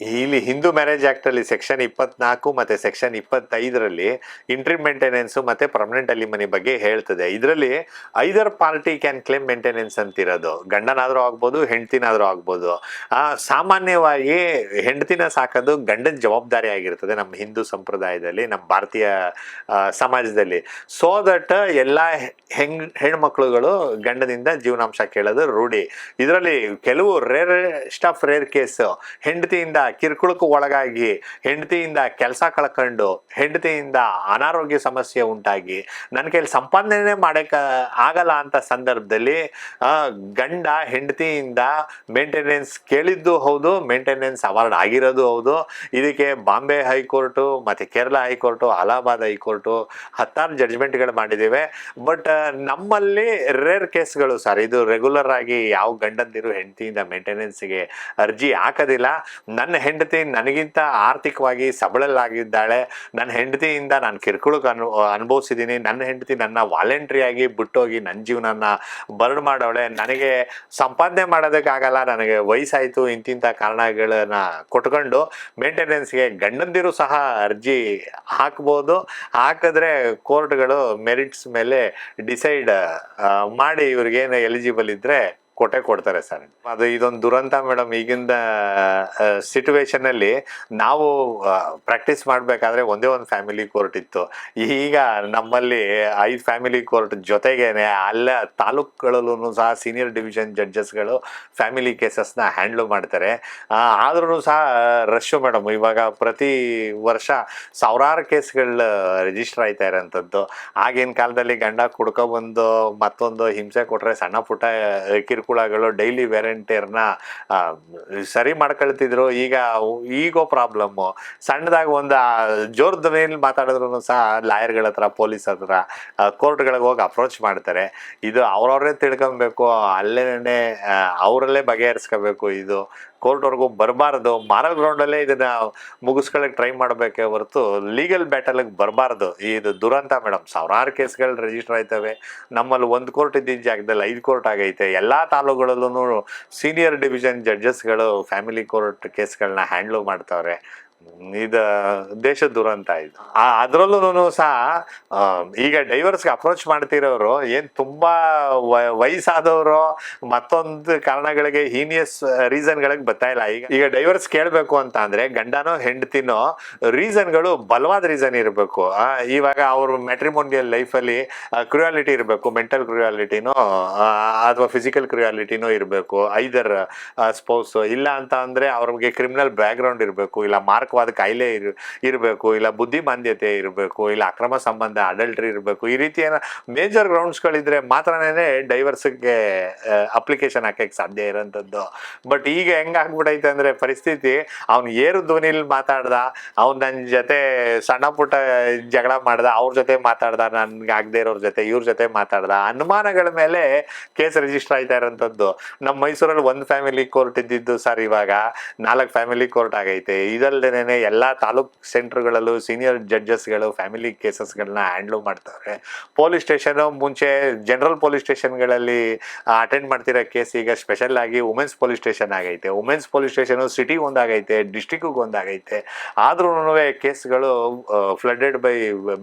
ಇಲ್ಲಿ Hindu marriage act ಅಲ್ಲಿ section ಇಪ್ಪತ್ನಾಲ್ಕು ಮತ್ತೆ ಸೆಕ್ಷನ್ ಇಪ್ಪತ್ತೈದರಲ್ಲಿ ಇಂಟ್ರಿ ಮೇಂಟೆನೆನ್ಸ್ ಮತ್ತೆ ಪರ್ಮನೆಂಟ್ ಅಲಿಮನಿ ಬಗ್ಗೆ ಹೇಳ್ತದೆ. ಇದರಲ್ಲಿ either party can claim maintenance ಅಂತಿರೋದು. ಗಂಡನಾದ್ರೂ ಆಗ್ಬೋದು, ಹೆಂಡತಿನಾದ್ರೂ ಆಗ್ಬೋದು. ಆ, ಸಾಮಾನ್ಯವಾಗಿ ಹೆಂಡತಿನ ಸಾಕೋದು ಗಂಡನ ಜವಾಬ್ದಾರಿ ಆಗಿರ್ತದೆ ನಮ್ಮ ಹಿಂದೂ ಸಂಪ್ರದಾಯದಲ್ಲಿ, ನಮ್ಮ ಭಾರತೀಯ ಸಮಾಜದಲ್ಲಿ. ಸೋ ದಟ್ ಎಲ್ಲ ಹೆಂಗ್, ಹೆಣ್ಮಕ್ಳುಗಳು ಗಂಡನಿಂದ ಜೀವನಾಂಶ ಕೇಳೋದು ರೂಢಿ. ಇದರಲ್ಲಿ ಕೆಲವು ರೇರ್ ಸ್ಟಾಫ್ ರೇರ್ ಕೇಸ್ ಹೆಂಡತಿಯಿಂದ ಕಿರುಕುಳಕ್ಕೂ ಒಳಗಾಗಿ ಹೆಂಡತಿಯಿಂದ ಕೆಲಸ ಕಳ್ಕೊಂಡು ಹೆಂಡತಿಯಿಂದ ಅನಾರೋಗ್ಯ ಸಮಸ್ಯೆ ಉಂಟಾಗಿ ನನ್ನ ಕೈಲಿ ಸಂಪಾದನೆ ಮಾಡಕ್ಕೆ ಆಗಲ್ಲ ಅಂತ ಸಂದರ್ಭದಲ್ಲಿ ಗಂಡ ಹೆಂಡತಿಯಿಂದ ಮೇಂಟೆನೆನ್ಸ್ ಕೇಳಿದ್ದು ಹೌದು, ಮೇಂಟೆನೆನ್ಸ್ ಅವಾರ್ಡ್ ಆಗಿರೋದು ಹೌದು. ಇದಕ್ಕೆ ಬಾಂಬೆ ಹೈಕೋರ್ಟು, ಮತ್ತು ಕೇರಳ ಹೈಕೋರ್ಟು, ಅಲಹಾಬಾದ್ ಹೈಕೋರ್ಟು ಹತ್ತಾರು ಜಡ್ಜ್ಮೆಂಟ್ಗಳು ಮಾಡಿದ್ದೇವೆ ಬಟ್ ನಮ್ಮಲ್ಲಿ ರೇರ್ ಕೇಸ್ಗಳು ಸರ್. ಇದು ರೆಗ್ಯುಲರ್ ಆಗಿ ಯಾವ ಗಂಡಂದಿರು ಹೆಂಡತಿಯಿಂದ ಮೇಂಟೆನೆನ್ಸ್ಗೆ ಅರ್ಜಿ ಹಾಕೋದಿಲ್ಲ. ನನ್ನ ಹೆಂಡತಿ ನನಗಿಂತ ಆರ್ಥಿಕವಾಗಿ ಸಬಳಲ್ಲಾಗಿದ್ದಾಳೆ ನನ್ನ ಹೆಂಡತಿಯಿಂದ ನಾನು ಕಿರುಕುಳಕ್ಕೆ ಅನು ಅನುಭವಿಸಿದ್ದೀನಿ ನನ್ನ ಹೆಂಡತಿ ನನ್ನ ವಾಲೆಂಟ್ರಿಯಾಗಿ ಬಿಟ್ಟೋಗಿ ನನ್ನ ಜೀವನನ ಬರ್ಡ್ ಮಾಡವಳೆ. ನನಗೆ ಸಂಪಾದನೆ ಮಾಡೋದಕ್ಕಾಗಲ್ಲ. ನನಗೆ ವಯಸ್ಸಾಯಿತು. ಇಂತಿಂಥ ಕಾರಣಗಳನ್ನ ಕೊಟ್ಕೊಂಡು ಮೇಂಟೆನೆನ್ಸ್ಗೆ ಗಂಡಂದಿರು ಸಹ ಅರ್ಜಿ ಹಾಕ್ಬೋದು. ಹಾಕಿದ್ರೆ ಕೋರ್ಟ್ಗಳು ಮೆರಿಟ್ಸ್ ಮೇಲೆ ಡಿಸೈಡ್ ಮಾಡಿ ಇವ್ರಿಗೇನು ಎಲಿಜಿಬಲ್ ಇದ್ರೆ ಕೊಟ್ಟೆ ಕೊಡ್ತಾರೆ ಸರ್. ಅದು ಇದೊಂದು ದುರಂತ ಮೇಡಮ್. ಈಗಿನ ಸಿಚುವೇಶನಲ್ಲಿ ನಾವು ಪ್ರಾಕ್ಟೀಸ್ ಮಾಡಬೇಕಾದ್ರೆ ಒಂದೇ ಒಂದು ಫ್ಯಾಮಿಲಿ ಕೋರ್ಟ್ ಇತ್ತು. ಈಗ ನಮ್ಮಲ್ಲಿ ಐದು ಫ್ಯಾಮಿಲಿ ಕೋರ್ಟ್ ಜೊತೆಗೇನೆ ಅಲ್ಲ ತಾಲೂಕುಗಳಲ್ಲೂ ಸಹ ಸೀನಿಯರ್ ಡಿವಿಷನ್ ಜಡ್ಜಸ್ಗಳು ಫ್ಯಾಮಿಲಿ ಕೇಸಸ್ನ ಹ್ಯಾಂಡಲ್ ಮಾಡ್ತಾರೆ. ಆದ್ರೂ ಸಹ, ರಶ್ಶು ಮೇಡಮ್, ಇವಾಗ ಪ್ರತಿ ವರ್ಷ ಸಾವಿರಾರು ಕೇಸ್ಗಳು ರಿಜಿಸ್ಟರ್ ಆಯ್ತಾ ಇರೋಂಥದ್ದು. ಆಗಿನ ಕಾಲದಲ್ಲಿ ಗಂಡ ಕುಡ್ಕೊಬಂದು ಮತ್ತೊಂದು ಹಿಂಸೆ ಕೊಟ್ರೆ ಸಣ್ಣ ಪುಟ್ಟ ಕಿರುಕುಳಗಳು ಡೈಲಿ ವ್ಯಾರಂಟಿಯರ್ನ ಸರಿ ಮಾಡ್ಕೊಳ್ತಿದ್ರು. ಈಗ ಈಗೋ ಪ್ರಾಬ್ಲಮ್ಮು ಸಣ್ಣದಾಗಿ ಒಂದು ಜೋರ್ ಧ್ವನಿಯಲ್ಲಿ ಮಾತಾಡಿದ್ರು ಸಹ ಲಾಯರ್ಗಳ ಹತ್ರ, ಪೊಲೀಸ್ ಹತ್ರ ಕೋರ್ಟ್ಗಳಿಗೆ ಹೋಗಿ ಅಪ್ರೋಚ್ ಮಾಡ್ತಾರೆ. ಇದು ಅವ್ರವ್ರೇ ತಿಳ್ಕೊಬೇಕು, ಅಲ್ಲೇನೆ ಅವರಲ್ಲೇ ಬಗೆಹರಿಸ್ಕೋಬೇಕು ಇದು. ಕೋರ್ಟ್ವರೆಗೂ ಬರಬಾರ್ದು. ಮಾರಲ್ ಗ್ರೌಂಡಲ್ಲೇ ಇದನ್ನ ಮುಗಿಸ್ಕೊಳ್ಳೋಕೆ ಟ್ರೈ ಮಾಡಬೇಕೇ ಹೊರತು ಲೀಗಲ್ ಬ್ಯಾಟಲ್ಗೆ ಬರಬಾರ್ದು. ಇದು ದುರಂತ ಮೇಡಮ್ ಸಾವಿರಾರು ಕೇಸ್ಗಳು ರಿಜಿಸ್ಟರ್ ಆಯ್ತವೆ. ನಮ್ಮಲ್ಲಿ ಒಂದು ಕೋರ್ಟ್ ಇದ್ದಿದ್ದ ಜಾಗದಲ್ಲಿ ಐದು ಕೋರ್ಟ್ ಆಗೈತೆ. ಎಲ್ಲ ತಾಲೂಕುಗಳಲ್ಲೂ ಸೀನಿಯರ್ ಡಿವಿಷನ್ ಜಡ್ಜಸ್ಗಳು ಫ್ಯಾಮಿಲಿ ಕೋರ್ಟ್ ಕೇಸ್ಗಳನ್ನ ಹ್ಯಾಂಡ್ಲ್ ಮಾಡ್ತಾವ್ರೆ. ಇದು ದೇಶದ ದುರಂತ ಇದು. ಅದರಲ್ಲೂ ಸಹ ಈಗ ಡೈವರ್ಸ್ಗೆ ಅಪ್ರೋಚ್ ಮಾಡ್ತಿರೋರು, ಏನ್ ತುಂಬಾ ವಯಸ್ಸಾದವರು, ಮತ್ತೊಂದು ಕಾರಣಗಳಿಗೆ, ಹೀನಿಯಸ್ ರೀಸನ್ಗಳಿಗೆ ಬರ್ತಾ ಇಲ್ಲ. ಈಗ ಈಗ ಡೈವರ್ಸ್ ಕೇಳಬೇಕು ಅಂತ ಅಂದ್ರೆ, ಗಂಡನೋ, ಹೆಂಡತಿನೋ, ರೀಸನ್ಗಳು ಬಲವಾದ ರೀಸನ್ ಇರಬೇಕು. ಇವಾಗ ಅವ್ರ ಮ್ಯಾಟ್ರಿಮೋನಿಯಲ್ ಲೈಫಲ್ಲಿ ಕ್ರಿಯಾಲಿಟಿ ಇರಬೇಕು, ಮೆಂಟಲ್ ಕ್ರಿಯಾಲಿಟಿನೋ ಅಥವಾ ಫಿಸಿಕಲ್ ಕ್ರಿಯಾಲಿಟಿನೋ ಇರಬೇಕು, ಐದರ್ ಸ್ಪೌಸ್. ಇಲ್ಲ ಅಂತ ಅಂದ್ರೆ, ಅವ್ರಿಗೆ ಕ್ರಿಮಿನಲ್ ಬ್ಯಾಕ್ಗ್ರೌಂಡ್ ಇರಬೇಕು, ಇಲ್ಲ ಮಾರ್ಕವಾದ ಕಾಯಿಲೆ ಇರ್, ಇರಬೇಕು, ಇಲ್ಲ ಬುದ್ಧಿಮಾಂದ್ಯತೆ ಇರಬೇಕು, ಇಲ್ಲ ಅಕ್ರಮ ಸಂಬಂಧ ಅಡಲ್ಟ್ರಿ ಇರಬೇಕು, ಈ ರೀತಿ ಏನೋ ಮೇಜರ್ ಗ್ರೌಂಡ್ಸ್ಗಳಿದ್ರೆ ಮಾತ್ರನೇ ಡೈವರ್ಸ್ಗೆ ಅಪ್ಲಿಕೇಶನ್ ಹಾಕೋಕ್ಕೆ ಸಾಧ್ಯ ಇರೋಂಥದ್ದು. ಬಟ್ ಈಗ ಹೆಂಗಾಗ್ಬಿಟ್ಟೈತೆ ಅಂದ್ರೆ ಪರಿಸ್ಥಿತಿ, ಅವ್ನು ಏರು ಧ್ವನಿಲಿ ಮಾತಾಡ್ದ, ಅವ್ನು ನನ್ನ ಜೊತೆ ಸಣ್ಣ ಪುಟ್ಟ ಜಗಳ ಮಾಡ್ದ, ಅವ್ರ ಜೊತೆ ಮಾತಾಡ್ದ, ನನ್ಗೆ ಆಗದೆ ಇರೋರ್ ಜೊತೆ, ಇವ್ರ ಜೊತೆ ಮಾತಾಡ್ದ, ಅನುಮಾನಗಳ ಮೇಲೆ ಕೇಸ್ ರಿಜಿಸ್ಟರ್ ಆಯ್ತಾ ಇರೋಂಥದ್ದು. ನಮ್ಮ ಮೈಸೂರಲ್ಲಿ ಒಂದು ಫ್ಯಾಮಿಲಿ ಕೋರ್ಟ್ ಇದ್ದಿದ್ದು ಸರ್ ಇವಾಗ ನಾಲ್ಕು ಫ್ಯಾಮಿಲಿ ಕೋರ್ಟ್ ಆಗೈತೆ ಇದಲ್ದೇನೆ ಎಲ್ಲ ತಾಲೂಕ್ ಸೆಂಟರ್ಗಳಲ್ಲೂ ಸೀನಿಯರ್ ಜಡ್ಜಸ್ಗಳು ಫ್ಯಾಮಿಲಿ ಕೇಸಸ್ಗಳನ್ನ ಹ್ಯಾಂಡ್ಲ್ ಮಾಡ್ತಾರೆ ಪೊಲೀಸ್ ಸ್ಟೇಷನ್ ಮುಂಚೆ ಜನರಲ್ ಪೊಲೀಸ್ ಸ್ಟೇಷನ್ಗಳಲ್ಲಿ ಅಟೆಂಡ್ ಮಾಡ್ತಿರೋ ಕೇಸ್ ಈಗ ಸ್ಪೆಷಲ್ ಆಗಿ ವುಮೆನ್ಸ್ ಪೊಲೀಸ್ ಸ್ಟೇಷನ್ ಆಗೈತೆ. ವುಮೆನ್ಸ್ ಪೊಲೀಸ್ ಸ್ಟೇಷನ್ ಸಿಟಿ ಒಂದಾಗೈತೆ ಡಿಸ್ಟಿಕ್ಗೆ ಒಂದಾಗೈತೆ. ಆದ್ರೂ ಕೇಸ್ಗಳು flooded by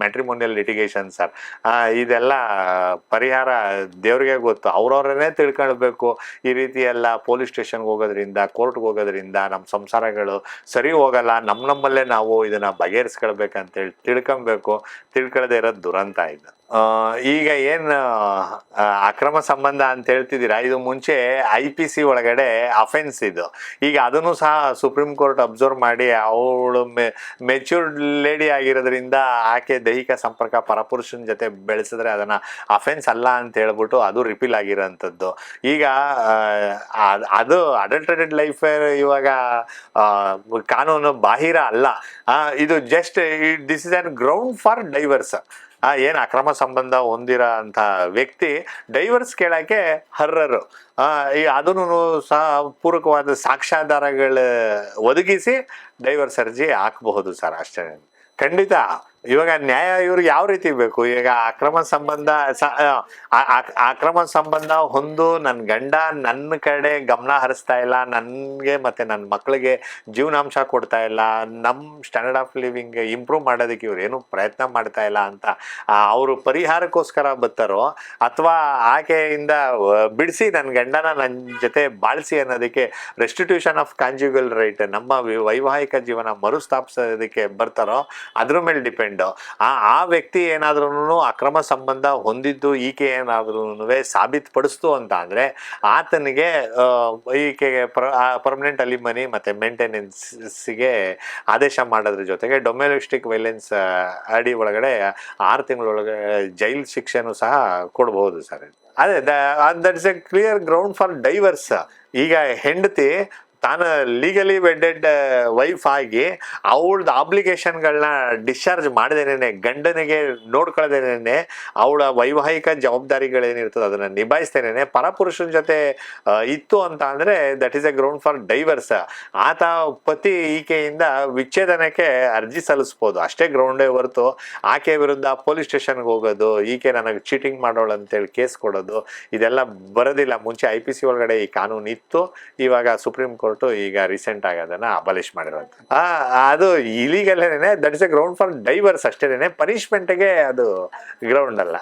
matrimonial litigation sir. ಇದೆಲ್ಲ, ಪರಿಹಾರ ದೇವ್ರಿಗೆ ಗೊತ್ತು. ಅವ್ರವ್ರನ್ನೇ ತಿಳ್ಕೊಳ್ಬೇಕು. ಈ ರೀತಿ ಎಲ್ಲ ಪೊಲೀಸ್ ಸ್ಟೇಷನ್ಗೆ ಹೋಗೋದ್ರಿಂದ, ಕೋರ್ಟ್ಗೆ ಹೋಗೋದ್ರಿಂದ ನಮ್ಮ ಸಂಸಾರಗಳು ಸರಿ ಹೋಗಲ್ಲ. ನಮ್ಮ ನಮ್ಮಲ್ಲೇ ನಾವು ಇದನ್ನ ಬಗೆಹರಿಸ್ಕೊಳ್ಬೇಕಂತೇಳಿ ತಿಳ್ಕೊಬೇಕು. ತಿಳ್ಕೊಳ್ಳದೆ ಇರೋದು ದುರಂತ ಇದು. ಈಗ ಏನು ಅಕ್ರಮ ಸಂಬಂಧ ಅಂತ ಹೇಳ್ತಿದ್ದೀರಾ? ಇದು ಮುಂಚೆ ಐ ಪಿ ಸಿ ಒಳಗಡೆ ಅಫೆನ್ಸ್ ಇದು. ಈಗ ಅದನ್ನು ಸಹ ಸುಪ್ರೀಂ ಕೋರ್ಟ್ ಅಬ್ಸರ್ವ್ ಮಾಡಿ ಅವಳು ಮೆಚ್ಯೂರ್ಡ್ ಲೇಡಿ ಆಗಿರೋದ್ರಿಂದ ಆಕೆ ದೈಹಿಕ ಸಂಪರ್ಕ ಪರಪುರುಷನ ಜೊತೆ ಬೆಳೆಸಿದ್ರೆ ಅದನ್ನ ಅಫೆನ್ಸ್ ಅಲ್ಲ ಅಂತ ಹೇಳ್ಬಿಟ್ಟು ಅದು ರಿಪೀಲ್ ಆಗಿರೋಂಥದ್ದು. ಈಗ ಅದ್- ಅಡಲ್ಟ್ರೇಟೆಡ್ ಲೈಫ್ ಇವಾಗ ಕಾನೂನು ಬಾಹಿರ ಅಲ್ಲ. ಇದು just this is an ground for divorce ಏನು ಅಕ್ರಮ ಸಂಬಂಧ ಹೊಂದಿರೋ ಅಂಥ ವ್ಯಕ್ತಿ ಡೈವರ್ಸ್ ಕೇಳೋಕ್ಕೆ ಹರ್ರರು ಈ ಅದನ್ನು ಸಹ ಪೂರಕವಾದ ಸಾಕ್ಷ್ಯಾಧಾರಗಳ ಒದಗಿಸಿ ಡೈವರ್ಸ್ ಅರ್ಜಿ ಹಾಕಬಹುದು ಸರ್, ಅಷ್ಟೇ. ಖಂಡಿತ. ಇವಾಗ ನ್ಯಾಯ ಇವ್ರಿಗೆ ಯಾವ ರೀತಿ ಬೇಕು? ಈಗ ಅಕ್ರಮ ಸಂಬಂಧ ಅಕ್ರಮ ಸಂಬಂಧ ಹೊಂದು ನನ್ನ ಗಂಡ ನನ್ನ ಕಡೆ ಗಮನ ಹರಿಸ್ತಾ ಇಲ್ಲ, ನನಗೆ ಮತ್ತೆ ನನ್ನ ಮಕ್ಕಳಿಗೆ ಜೀವನಾಂಶ ಕೊಡ್ತಾ ಇಲ್ಲ ನಮ್ಮ ಸ್ಟ್ಯಾಂಡರ್ಡ್ ಆಫ್ ಲಿವಿಂಗ್ ಇಂಪ್ರೂವ್ ಮಾಡೋದಕ್ಕೆ ಇವ್ರು ಏನು ಪ್ರಯತ್ನ ಮಾಡ್ತಾ ಇಲ್ಲ ಅಂತ ಅವರು ಪರಿಹಾರಕ್ಕೋಸ್ಕರ ಬರ್ತಾರೋ ಅಥವಾ ಆಕೆಯಿಂದ ಬಿಡಿಸಿ ನನ್ನ ಗಂಡನ ನನ್ನ ಜೊತೆ ಬಾಳಿಸಿ ಅನ್ನೋದಕ್ಕೆ ರೆಸ್ಟಿಟ್ಯೂಷನ್ ಆಫ್ ಕಾಂಜುಗಲ್ ರೈಟ್ ನಮ್ಮ ವೈವಾಹಿಕ ಜೀವನ ಮರುಸ್ಥಾಪಿಸೋದಕ್ಕೆ ಬರ್ತಾರೋ ಅದ್ರ ಮೇಲೆ ಡಿಪೆಂಡ್ ಆ ಆ ವ್ಯಕ್ತಿ ಏನಾದ್ರೂ ಅಕ್ರಮ ಸಂಬಂಧ ಹೊಂದಿದ್ದು ಈಕೆ ಏನಾದ್ರೂ ಸಾಬೀತುಪಡಿಸ್ತು ಅಂತ ಅಂದ್ರೆ ಆತನಿಗೆ ಈಕೆಗೆ ಪರ್ಮನೆಂಟ್ ಅಲಿಮನಿ ಮತ್ತೆ ಮೇಂಟೆನೆನ್ಸಿಗೆ ಆದೇಶ ಮಾಡೋದ್ರ ಜೊತೆಗೆ ಡೊಮೆಸ್ಟಿಕ್ ವೈಲೆನ್ಸ್ ಅಡಿ ಒಳಗಡೆ ಆರು ತಿಂಗಳೊಳಗೆ ಜೈಲ್ ಶಿಕ್ಷೆನೂ ಸಹ ಕೊಡಬಹುದು ಸರ್. ಅದೇ that is a clear ground for divorce ಈಗ ಹೆಂಡತಿ ತಾನು ಲೀಗಲಿ ವೆಡ್ಡೆಡ್ ವೈಫ್ ಆಗಿ ಅವಳದ ಆಬ್ಲಿಗೇಷನ್ಗಳನ್ನ ಡಿಸ್ಚಾರ್ಜ್ ಮಾಡದೇನೆ ಗಂಡನಿಗೆ ನೋಡ್ಕೊಳ್ದೇನೆ ಅವಳ ವೈವಾಹಿಕ ಜವಾಬ್ದಾರಿಗಳೇನಿರ್ತದೆ ಅದನ್ನ ನಿಭಾಯಿಸ್ತೇನೆ ಪರಪುರುಷನ ಜೊತೆ ಇತ್ತು ಅಂತ ಅಂದರೆ that is a ground for divorce ಆತ ಪತಿ ಈಕೆಯಿಂದ ವಿಚ್ಛೇದನಕ್ಕೆ ಅರ್ಜಿ ಸಲ್ಲಿಸ್ಬೋದು. ಅಷ್ಟೇ ಗ್ರೌಂಡೇ ಹೊರತು ಆಕೆ ವಿರುದ್ಧ ಪೊಲೀಸ್ ಸ್ಟೇಷನ್ಗೆ ಹೋಗೋದು, ಈಕೆ ನನಗೆ ಚೀಟಿಂಗ್ ಮಾಡೋಳು ಅಂತೇಳಿ ಕೇಸ್ ಕೊಡೋದು, ಇದೆಲ್ಲ ಬರೋದಿಲ್ಲ. ಮುಂಚೆ ಐ ಪಿ ಸಿ ಒಳಗಡೆ ಈ ಕಾನೂನು ಇತ್ತು ಇವಾಗ ಸುಪ್ರೀಂ ಕೋರ್ಟು ಈಗ ರೀಸೆಂಟ್ ಆಗಿ ಅದನ್ನ ಅಬಲಿಷ್ ಮಾಡಿರೋದು ಅದು ಇಲಿಗಲ್ಲೇನೆ that is a ground for divorce ಅಷ್ಟೇನೆ ಪನಿಷ್ಮೆಂಟ್ಗೆ ಅದು ಗ್ರೌಂಡ್ ಅಲ್ಲ?